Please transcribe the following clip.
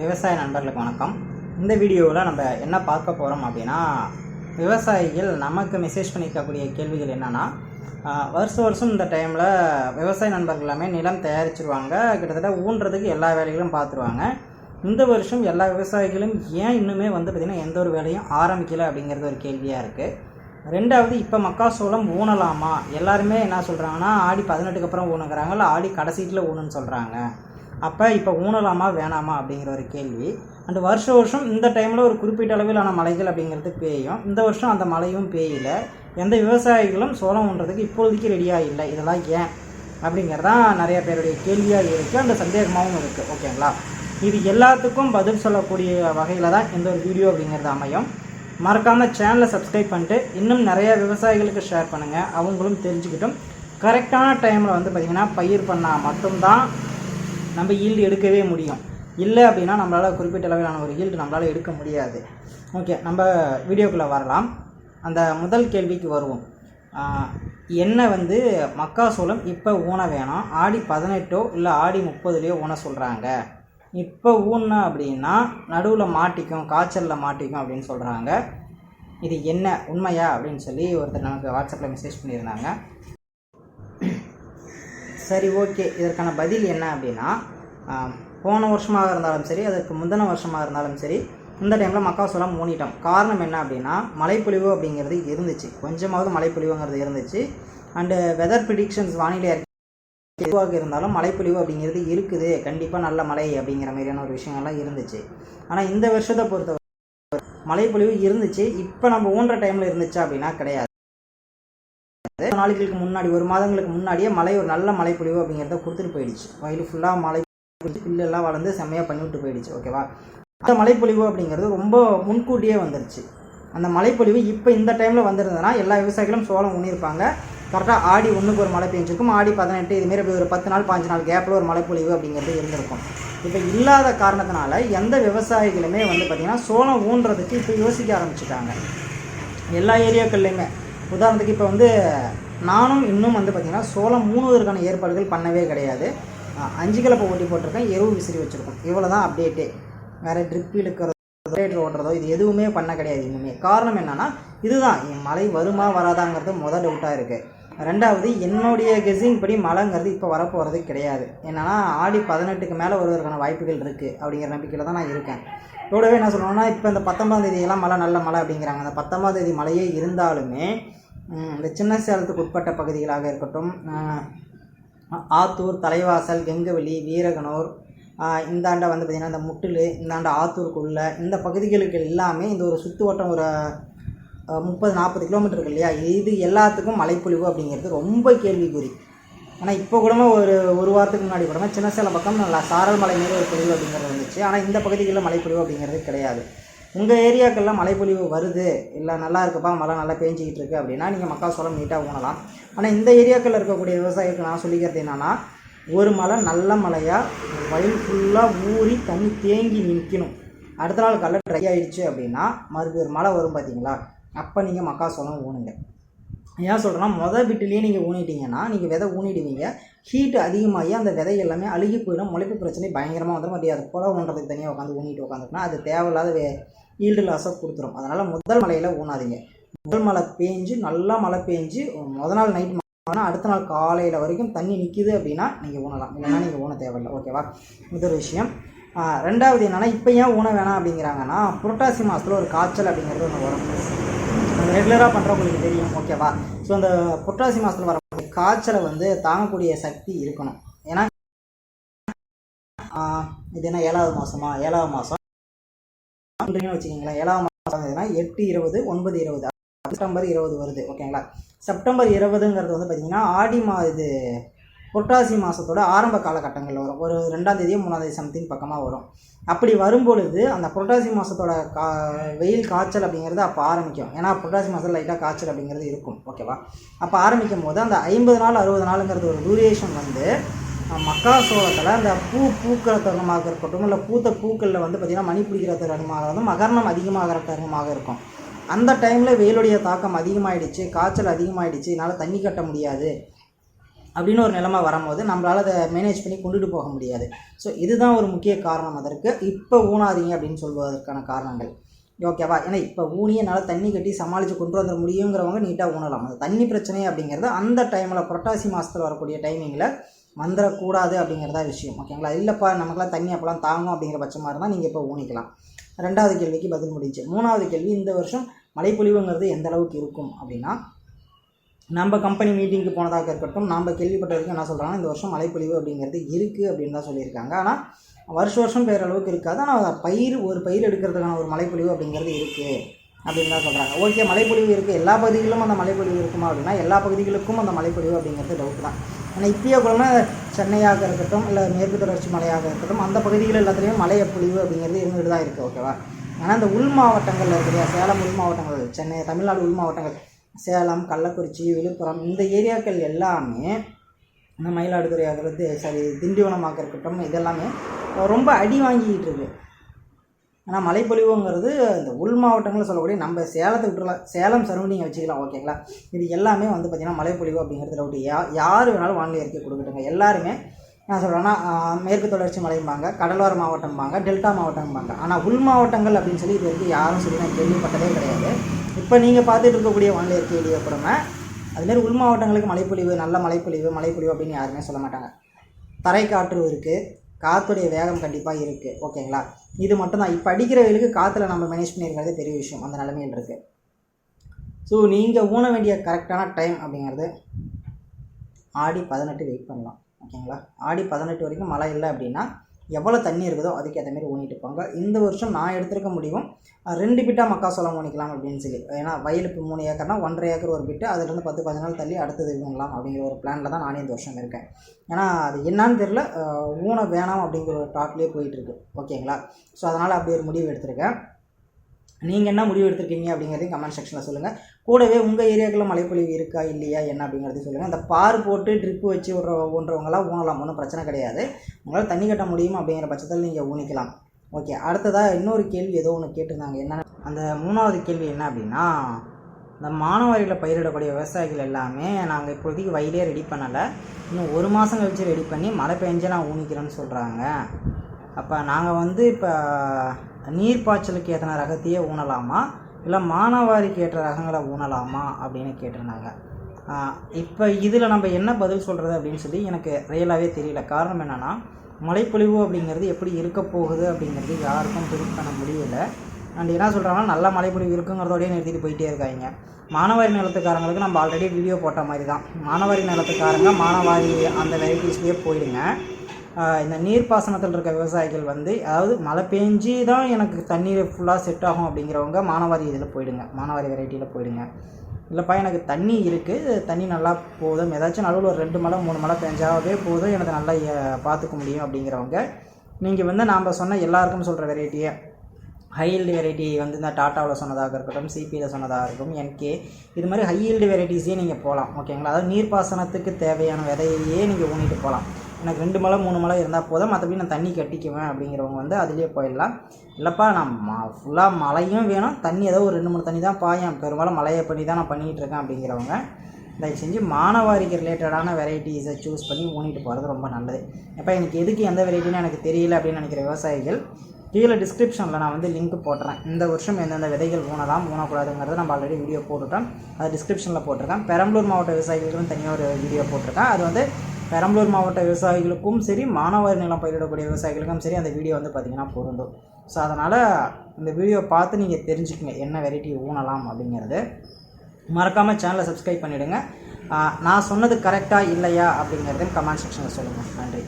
விவசாய நண்பர்களுக்கு வணக்கம். இந்த வீடியோவில் நம்ம என்ன பார்க்க போகிறோம் அப்படின்னா விவசாயிகள் நமக்கு மெசேஜ் பண்ணியிருக்கக்கூடிய கேள்விகள் என்னென்னா வருஷம் வருஷம் இந்த டைமில் விவசாய நண்பர்கள் எல்லாமே நிலம் தயாரிச்சிருவாங்க. கிட்டத்தட்ட ஊன்றதுக்கு எல்லா வேலைகளும் பார்த்துருவாங்க இந்த வருஷம் எல்லா விவசாயிகளும் ஏன் இன்னுமே வந்து பார்த்திங்கன்னா எந்த ஒரு வேலையும் ஆரம்பிக்கலை அப்படிங்கிறது ஒரு கேள்வியாக இருக்குது ரெண்டாவது இப்போ மக்காசோளம் ஊனலாமா? எல்லாருமே என்ன சொல்கிறாங்கன்னா ஆடி பதினெட்டுக்கு அப்புறம் ஊனுங்கிறாங்க இல்லை ஆடி கடைசீட்டில் ஊனுன்னு சொல்கிறாங்க அப்போ இப்போ ஊனலாமா வேணாமா அப்படிங்கிற ஒரு கேள்வி. அண்டு வருஷம் வருஷம் இந்த டைமில் ஒரு குறிப்பிட்ட அளவிலான மலைகள் அப்படிங்கிறது பெய்யும் இந்த வருஷம் அந்த மலையும் பெய்யல எந்த விவசாயிகளும் சோளம் ஊன்றதுக்கு இப்போதைக்கு ரெடியாக இல்லை. இதெல்லாம் ஏன்? அப்படிங்கிறதான் நிறைய பேருடைய கேள்வியாக இருக்குது அந்த சந்தேகமாகவும் இருக்குது ஓகேங்களா இது எல்லாத்துக்கும் பதில் சொல்லக்கூடிய வகையில் தான் இந்த ஒரு வீடியோ அப்படிங்கிறது அமையும். மறக்காமல் சேனலை சப்ஸ்கிரைப் பண்ணிட்டு இன்னும் நிறைய விவசாயிகளுக்கு ஷேர் பண்ணுங்கள் அவங்களும் தெரிஞ்சுக்கிட்டும். கரெக்டான டைமில் வந்து பார்த்திங்கன்னா பயிர் பண்ணால் மட்டும்தான் நம்ம ஈல்டு எடுக்கவே முடியும். இல்லை அப்படின்னா நம்மளால் குறிப்பிட்ட அளவிலான ஒரு ஈல்டு நம்மளால் எடுக்க முடியாது. ஓகே நம்ம வீடியோக்குள்ளே வரலாம். அந்த முதல் கேள்விக்கு வருவோம். என்ன வந்து மக்காசோளம் இப்போ ஊன வேணாம் ஆடி பதினெட்டோ இல்லை ஆடி முப்பதுலேயோ ஊன சொல்கிறாங்க இப்போ ஊன்னா அப்படின்னா நடுவில் மாட்டிக்கும் காய்ச்சலில் மாட்டிக்கும் அப்படின்னு சொல்கிறாங்க இது என்ன உண்மையா அப்படின்னு சொல்லி ஒருத்தர் நமக்கு வாட்ஸ்அப்பில் மெசேஜ் பண்ணியிருந்தாங்க. சரி ஓகே. இதற்கான பதில் என்ன அப்படின்னா போன வருஷமாக இருந்தாலும் சரி அதற்கு முந்தின வருஷமாக இருந்தாலும் சரி இந்த டைமில் மக்காசோளம் மூடிட்டோம் காரணம் என்ன அப்படின்னா மழைப்பொழிவு அப்படிங்கிறது இருந்துச்சு. கொஞ்சமாவது மழைப்பொழிவுங்கிறது இருந்துச்சு. அண்டு வெதர் ப்ரிடிக்ஷன்ஸ் வானிலை எதுவாக இருந்தாலும் மழைப்பொழிவு அப்படிங்கிறது இருக்குது. கண்டிப்பாக நல்ல மழை அப்படிங்கிற மாதிரியான ஒரு விஷயங்கள்லாம் இருந்துச்சு. ஆனால் இந்த வருஷத்தை பொறுத்த மழைப்பொழிவு இருந்துச்சு. இப்போ நம்ம ஊன்ற டைமில் இருந்துச்சு அப்படின்னா கிடையாது. நாளைகளுக்கு முன்னாடி ஒரு மாதங்களுக்கு முன்னாடியே மழை ஒரு நல்ல மழைப்பொழிவு அப்படிங்கிறத கொடுத்துட்டு போயிடுச்சு. வயல் ஃபுல்லாக மழை பொழிஞ்சு புல்லெல்லாம் வளர்ந்து செம்மையாக பண்ணிவிட்டு போயிடுச்சு ஓகேவா அந்த மழைப்பொழிவு அப்படிங்கிறது ரொம்ப முன்கூட்டியே வந்துருச்சு. அந்த மழைப்பொழிவு இப்போ இந்த டைமில் வந்திருந்ததுன்னா எல்லா விவசாயிகளும் சோளம் ஊனியிருப்பாங்க. கரெக்டாக ஆடி ஒன்றுக்கு ஒரு மழை பெஞ்சிருக்கும். ஆடி பதினெட்டு இதுமாரி அப்படி ஒரு பத்து நாள் பாஞ்சு நாள் கேப்பில் ஒரு மழைப்பொழிவு அப்படிங்கிறது இருந்திருக்கும். இப்போ இல்லாத காரணத்தினால எந்த விவசாயிகளுமே வந்து பார்த்திங்கன்னா சோளம் ஊன்றதுக்கு இப்போ யோசிக்க ஆரம்பிச்சிட்டாங்க. எல்லா ஏரியாக்கள்லையுமே உதாரணத்துக்கு இப்போ வந்து நானும் இன்னும் வந்து பார்த்திங்கன்னா சோளம் மூணுவதற்கான ஏற்பாடுகள் பண்ணவே கிடையாது. அஞ்சு கலப்பை ஓட்டி போட்டிருக்கேன் எருவு விசிறி வச்சுருக்கோம். இவ்வளோ தான் அப்டேட்டே வேறு ட்ரிப் இழுக்கிறதோ ரேட் ஓட்டுறதோ இது எதுவுமே பண்ண கிடையாது இன்னுமே. காரணம் என்னென்னா இதுதான். என் மழை வருமா வராதாங்கிறது மொதல் டவுட்டாக இருக்குது ரெண்டாவது என்னுடைய கெஸிங் படி மழைங்கிறது இப்போ வரப்போகிறது கிடையாது. என்னென்னா ஆடி பதினெட்டுக்கு மேலே வருவதற்கான வாய்ப்புகள் இருக்குது அப்படிங்கிற நம்பிக்கையில் தான் நான் இருக்கேன். கூடவே என்ன சொல்லணும்னா இப்போ இந்த பத்தொன்பதாம் தேதியெல்லாம் மழை நல்ல மழை அப்படிங்கிறாங்க. அந்த பத்தொம்பதாம் தேதி மழையே இருந்தாலுமே இந்த சின்ன சேலத்துக்கு உட்பட்ட பகுதிகளாக இருக்கட்டும் ஆத்தூர் தலைவாசல் கெங்கவெளி வீரகனூர் இந்தாண்ட வந்து பார்த்திங்கன்னா இந்த முட்டில் இந்தாண்ட ஆத்தூருக்குள்ள இந்த பகுதிகளுக்கு எல்லாமே இந்த ஒரு சுற்று வட்டம் ஒரு முப்பது நாற்பது கிலோமீட்டருக்கு இல்லையா? இது எல்லாத்துக்கும் மழைப்பொழிவு அப்படிங்கிறது ரொம்ப கேள்விக்குறி. ஆனால் இப்போ கூட ஒரு ஒரு வாரத்துக்கு முன்னாடி கூட சின்ன சேலம் பக்கம் நல்லா சாரல் மலை மீது ஒரு பொழிவு அப்படிங்கிறது வந்துச்சு. ஆனால் இந்த பகுதிகளில் மழைப்பொழிவு அப்படிங்கிறது கிடையாது. உங்கள் ஏரியாக்கெல்லாம் மழைப்பொழிவு வருது. இல்லை நல்லா இருக்குப்பா மழை நல்லா பேஞ்சிக்கிட்டு இருக்குது அப்படின்னா நீங்கள் மக்காசோளம் நீட்டாக ஊனலாம். ஆனால் இந்த ஏரியாக்களில் இருக்கக்கூடிய விவசாயிகளுக்கு நான் சொல்லிக்கிறது என்னென்னா ஒரு மழை நல்ல மழையாக வயல் ஃபுல்லாக ஊறி தண்ணி தேங்கி நிற்கணும் அடுத்த நாள் காலைல ட்ரை ஆகிடுச்சு அப்படின்னா மறுபடியும் ஒரு மழை வரும் பார்த்தீங்களா அப்போ நீங்கள் மக்காச்சோளம் ஊனுங்க. ஏன் சொல்கிறேன்னா மொதல் பிட்டுலேயே நீங்கள் ஊனிட்டீங்கன்னா நீங்கள் விதை ஊனிடுவீங்க. ஹீட் அதிகமாகி அந்த விதை எல்லாமே அழுகி போயிடும். முளைப்பு பிரச்சனை பயங்கரமாக வந்துடும் அப்படி அது புல ஊன்றதுக்கு தனியாக உட்காந்து ஊனிட்டு உட்காந்துருக்குன்னா அது தேவையில்லாத வே ஈல்டு லாஸை கொடுத்துரும். அதனால் முதல் மலையில் ஊனாதீங்க. முதல் மழை பேஞ்சு நல்லா மழை பேஞ்சு முத நாள் நைட் ஆனால் அடுத்த நாள் காலையில் வரைக்கும் தண்ணி நிற்கிது அப்படின்னா நீங்கள் ஊனலாம். இல்லைன்னா நீங்கள் ஊன தேவையில்லை. ஓகேவா முதல் விஷயம். ரெண்டாவது என்னென்னா இப்போ ஏன் ஊன வேணாம் அப்படிங்கிறாங்கன்னா புரட்டாசி மாதத்தில் ஒரு காய்ச்சல் அப்படிங்கிறது ஒன்று வரும். ரெகுலராக பண்ணுறவங்களுக்கு தெரியும். ஓகேவா ஸோ அந்த புரட்டாசி மாதத்தில் வர காய்ச்சலை வந்து தாங்கக்கூடிய சக்தி இருக்கணும். ஏன்னா இது என்ன ஏழாவது மாதமா ஏழாவது மாதம் வச்சுக்கிங்களேன். ஏழாவது மாதம் எதுனா எட்டு இருபது ஒன்பது இருபது. செப்டம்பர் இருபது வருது ஓகேங்களா? செப்டம்பர் இருபதுங்கிறது வந்து பார்த்திங்கன்னா ஆடி மா இது புரட்டாசி மாதத்தோட ஆரம்ப காலகட்டங்களில் வரும். ஒரு ரெண்டாம் தேதியோ மூணாம் தேதி சம்திங் பக்கமாக வரும். அப்படி வரும்பொழுது அந்த புரட்டாசி மாதத்தோட கா வெயில் காய்ச்சல் அப்படிங்கிறது அப்போ ஆரம்பிக்கும். ஏன்னா புரட்டாசி மாதத்தில் லைட்டாக காய்ச்சல் அப்படிங்கிறது இருக்கும் ஓகேவா? அப்போ ஆரம்பிக்கும் போது அந்த ஐம்பது நாள் அறுபது நாளுங்கிறது ஒரு டூரேஷன் வந்து மக்காசோளத்தில் அந்த பூ பூக்கிற தருணமாக இருக்கட்டும் இல்லை பூத்த பூக்களில் வந்து பார்த்திங்கன்னா மணி பிடிக்கிற தருணமாக மகரணம் அதிகமாகிற தருணமாக இருக்கும். அந்த டைமில் வெயிலுடைய தாக்கம் அதிகமாகிடுச்சு காய்ச்சல் அதிகமாகிடுச்சு என்னால் தண்ணி கட்ட முடியாது அப்படின்னு ஒரு நிலைமை வரும்போது நம்மளால் அதை மேனேஜ் பண்ணி கொண்டுட்டு போக முடியாது. ஸோ இதுதான் ஒரு முக்கிய காரணம் அதற்கு. இப்போ ஊனாதீங்க அப்படின்னு சொல்வதற்கான காரணங்கள். ஓகேவா ஏன்னா இப்போ ஊனி என்னால் தண்ணி கட்டி சமாளித்து கொண்டு வந்துட முடியுங்கிறவங்க நீட்டாக ஊனலாம். அந்த தண்ணி பிரச்சனை அப்படிங்கிறது அந்த டைமில் புரட்டாசி மாதத்தில் வரக்கூடிய டைமிங்கில் வந்துடக்கூடாது அப்படிங்கிறதா விஷயம். ஓகேங்களா இல்லைப்பா நமக்குலாம் தண்ணி அப்போலாம் தாங்கும் அப்படிங்கிற பட்சமாக இருந்தால் நீங்கள் இப்போ ஊனிக்கலாம். ரெண்டாவது கேள்விக்கு பதில் முடிஞ்சு. மூணாவது கேள்வி இந்த வருஷம் மழைப்பொழிவுங்கிறது எந்த அளவுக்கு இருக்கும் அப்படின்னா நம்ம கம்பெனி மீட்டிங்க்கு போனதாக இருக்கட்டும் நம்ம கேள்விப்பட்ட வரைக்கும் என்ன சொல்கிறாங்கன்னா இந்த வருஷம் மழைப்பொழிவு அப்படிங்கிறது இருக்குது அப்படின்னு தான் சொல்லியிருக்காங்க. ஆனால் வருஷ வருஷம் பெயர் அளவுக்கு இருக்காது. ஆனால் பயிர் ஒரு பயிர் எடுக்கிறதுக்கான ஒரு மழைப்பொழிவு அப்படிங்கிறது இருக்குது அப்படின்னு தான் சொல்கிறாங்க ஓகே மழைப்பொழிவு இருக்குது எல்லா பகுதிகளிலும் அந்த மழைப்பொழிவு இருக்குமா அப்படின்னா எல்லா பகுதிகளுக்கும் அந்த மழைப்பொழிவு அப்படிங்கிறது டவுட் தான். ஆனால் இப்பயே கூட சென்னையாக இருக்கட்டும் இல்லை மேற்கு தொடர்ச்சி மலையாக இருக்கட்டும் அந்த பகுதிகள் எல்லாத்துலேயும் மழை பொழிவு அப்படிங்கிறது இருந்துகிட்டு தான் இருக்குது ஓகேவா ஆனால் இந்த உள் மாவட்டங்களில் இருக்கிற சேலம் உள் மாவட்டங்கள் சென்னை தமிழ்நாடு உள் மாவட்டங்கள் சேலம் கள்ளக்குறிச்சி விழுப்புரம் இந்த ஏரியாக்கள் எல்லாமே இந்த மயிலாடுதுறை ஆகிறது சரி திண்டிவனமாக இருக்கட்டும் இதெல்லாமே ரொம்ப அடி வாங்கிக்கிட்டு இருக்கு. ஆனால் மழைப்பொழிவுங்கிறது இந்த உள் மாவட்டங்களில் சொல்லக்கூடிய நம்ம சேலத்தை விட்டுலாம் சேலம் சரௌண்டிங்கை வச்சுக்கலாம் ஓகேங்களா? இது எல்லாமே வந்து பார்த்திங்கன்னா மழைப்பொழிவு அப்படிங்கிறது டவுட் யா யார் வேணாலும் வானிலை அறிக்கை கொடுக்கட்டுங்க. எல்லாருமே நான் சொல்கிறேன்னா மேற்கு தொடர்ச்சி மலைம்பாங்க கடலோர மாவட்டம்பாங்க டெல்டா மாவட்டம்பாங்க. ஆனால் உள் மாவட்டங்கள் அப்படின்னு சொல்லி இது வரைக்கும் யாரும் சொல்லி நான் கேள்விப்பட்டதே கிடையாது. இப்போ நீங்கள் பார்த்துட்டு இருக்கக்கூடிய வானிலை அறிக்கை எழுதியப்புறமே அதுமாரி உள் மாவட்டங்களுக்கு மழைப்பொழிவு நல்ல மழைப்பொழிவு மழைப்பொழிவு அப்படின்னு யாருமே சொல்ல மாட்டாங்க. தரை காற்று இருக்குது காற்றுடைய வேகம் கண்டிப்பாக இருக்குது ஓகேங்களா? இது மட்டும்தான். இப்போ அடிக்கிறவர்களுக்கு காற்றுல நம்ம மேனேஜ் பண்ணியிருக்கிறது பெரிய விஷயம். அந்த நிலைமையில் இருக்குது ஸோ நீங்கள் ஊன வேண்டிய கரெக்டான டைம் அப்படிங்கிறது ஆடி பதினெட்டு வெயிட் பண்ணலாம் ஓகேங்களா? ஆடி பதினெட்டு வரைக்கும் மழை இல்லை அப்படின்னா எவ்வளோ தண்ணி இருக்குதோ அதுக்கு ஏற்ற மாதிரி ஊனிட்டு இருப்பாங்க இந்த வருஷம் நான் எடுத்திருக்க முடியும் ரெண்டு பிட்டாக மக்காசோளம் ஊனிக்கலாம் அப்படின்னு சொல்லி. ஏன்னா வயலுக்கு மூணு ஏக்கர்னா ஒன்றரை ஏக்கர் ஒரு பிட்டு அதுலேருந்து பத்து பதினஞ்சு நாள் தள்ளி அடுத்தது ஊனலாம் அப்படிங்கிற ஒரு பிளானில் தான் நானே இந்த வருஷம் இருக்கேன். ஏன்னா அது என்னன்னு தெரில ஊனை ஊன வேணாம் அப்படிங்கிற ஒரு டாக்லேயே போயிட்டுருக்கு ஓகேங்களா? ஸோ அதனால் அப்படி ஒரு முடிவு எடுத்திருக்கேன். நீங்கள் என்ன முடிவு எடுத்திருக்கீங்க அப்படிங்கிறதையும் கமெண்ட் செக்ஷனில் சொல்லுங்கள் கூடவே உங்கள் ஏரியாக்குள்ள மழைப்பொழிவு இருக்கா இல்லையா என்ன அப்படிங்கிறதையும் சொல்லுங்கள் அந்த பார் போட்டு ட்ரிப்பு வச்சு விட்ற ஊன்றவங்களாம் ஊனலாம் ஒன்றும் பிரச்சனை கிடையாது. உங்களால் தண்ணி கட்ட முடியும் அப்படிங்கிற பட்சத்தில் நீங்கள் ஊனிக்கலாம். ஓகே அடுத்ததாக இன்னொரு கேள்வி ஏதோ ஒன்று கேட்டிருந்தாங்க. என்னென்ன? அந்த மூணாவது கேள்வி என்ன அப்படின்னா இந்த மானவாரியில் பயிரிடக்கூடிய விவசாயிகள் எல்லாமே நாங்கள் இப்போதைக்கு வயலே ரெடி பண்ணலை. இன்னும் ஒரு மாதம் கழிச்சு ரெடி பண்ணி மழை பெஞ்சு நான் ஊனிக்கிறேன்னு சொல்கிறாங்க அப்போ நாங்கள் வந்து இப்போ நீர் பாய்ச்சலுக்கு ஏற்றின ரகத்தையே ஊனலாமா? இல்லை மானாவாரிக்கு ஏற்ற ரகங்களை ஊனலாமா? அப்படின்னு கேட்டிருந்தாங்க. இப்போ இதில் நம்ம என்ன பதில் சொல்கிறது அப்படின்னு சொல்லி எனக்கு ரியலாகவே தெரியல. காரணம் என்னென்னா மழைப்பொழிவு அப்படிங்கிறது எப்படி இருக்க போகுது அப்படிங்கிறது யாருக்கும் ப்ரிடிக்ட் பண்ண முடியல. அண்ட் என்ன சொல்கிறாங்கன்னா நல்ல மழைப்பொழிவு இருக்குங்கிறதோடய நிறுத்திட்டு போயிட்டே இருக்காங்க. மானவாரி நிலத்துக்காரங்களுக்கு நம்ம ஆல்ரெடி வீடியோ போட்ட மாதிரி தான் மானவாரி நிலத்துக்காரங்க மானவாரி அந்த வெரைட்டிஸ்லேயே போயிடுங்க. இந்த நீர்ப்பாசனத்தில் இருக்க விவசாயிகள் வந்து அதாவது மழை பெஞ்சு தான் எனக்கு தண்ணீர் ஃபுல்லாக செட் ஆகும் அப்படிங்கிறவங்க மானவாரி இதில் போயிடுங்க. மானவாரி வெரைட்டியில் போயிடுங்க. இல்லைப்பா எனக்கு தண்ணி இருக்குது தண்ணி நல்லா போதும். ஏதாச்சும் நடுவில் ஒரு ரெண்டு மழை மூணு மழை பெஞ்சாவே போதும். எனக்கு நல்லா பார்த்துக்க முடியும் அப்படிங்கிறவங்க நீங்கள் வந்து நாம் சொன்ன எல்லாருக்கும் சொல்கிற வெரைட்டியை ஹைல்டு வெரைட்டி வந்து இந்த டாட்டாவில் சொன்னதாக இருக்கட்டும் சிபியில் சொன்னதாக இருக்கட்டும் என்கே இது மாதிரி ஹைல்டு வெரைட்டிஸே நீங்கள் போகலாம் ஓகேங்களா? அதாவது நீர்ப்பாசனத்துக்கு தேவையான விதையையே நீங்கள் ஊனிட்டு போகலாம் எனக்கு ரெண்டு மலை மூணு மழை இருந்தால் போதும். மற்றபடி நான் தண்ணி கட்டிக்குவேன் அப்படிங்கிறவங்க வந்து அதுலேயே போயிடலாம். இல்லைப்பா நான் ஃபுல்லாக மழையும் வேணும். தண்ணி ஏதோ ஒரு ரெண்டு மூணு தண்ணி தான் பாயும். பெரும்பாலும் மழையை பண்ணி தான் நான் பண்ணிகிட்ருக்கேன் அப்படிங்கிறவங்க தயவு செஞ்சு மானவாரிக்கு ரிலேட்டடான வெரைட்டிஸை சூஸ் பண்ணி ஊனிட்டு போகிறது ரொம்ப நல்லது. இப்போ எனக்கு எதுக்கு எந்த வெரைட்டின்னு எனக்கு தெரியல அப்படின்னு நினைக்கிற விவசாயிகள் கீழே டிஸ்கிரிப்ஷனில் நான் வந்து லிங்க் போட்டுறேன். இந்த வருஷம் எந்தெந்த விதைகள் ஊனலாம் ஊனக்கூடாதுங்கிறத நம்ம ஆல்ரெடி வீடியோ போட்டுட்டோம். அது டிஸ்கிரிப்ஷனில் போட்டிருக்கேன். பெரம்பலூர் மாவட்ட விவசாயிகளுக்கும் தனியாக ஒரு வீடியோ போட்டிருக்கேன். அது வந்து பெரம்பலூர் மாவட்ட விவசாயிகளுக்கும் சரி மானாவாரி நிலம் பயிரிடக்கூடிய விவசாயிகளுக்கும் சரி அந்த வீடியோ வந்து பார்த்திங்கன்னா பொருந்தும். ஸோ அதனால் இந்த வீடியோ பார்த்து நீங்கள் தெரிஞ்சுக்கங்க என்ன வெரைட்டி ஊனலாம் அப்படிங்கிறது. மறக்காமல் சேனலை சப்ஸ்கிரைப் பண்ணிவிடுங்க நான் சொன்னது கரெக்டாக இல்லையா அப்படிங்கிறதையும் கமெண்ட் செக்ஷனில் சொல்லுங்கள் நன்றி.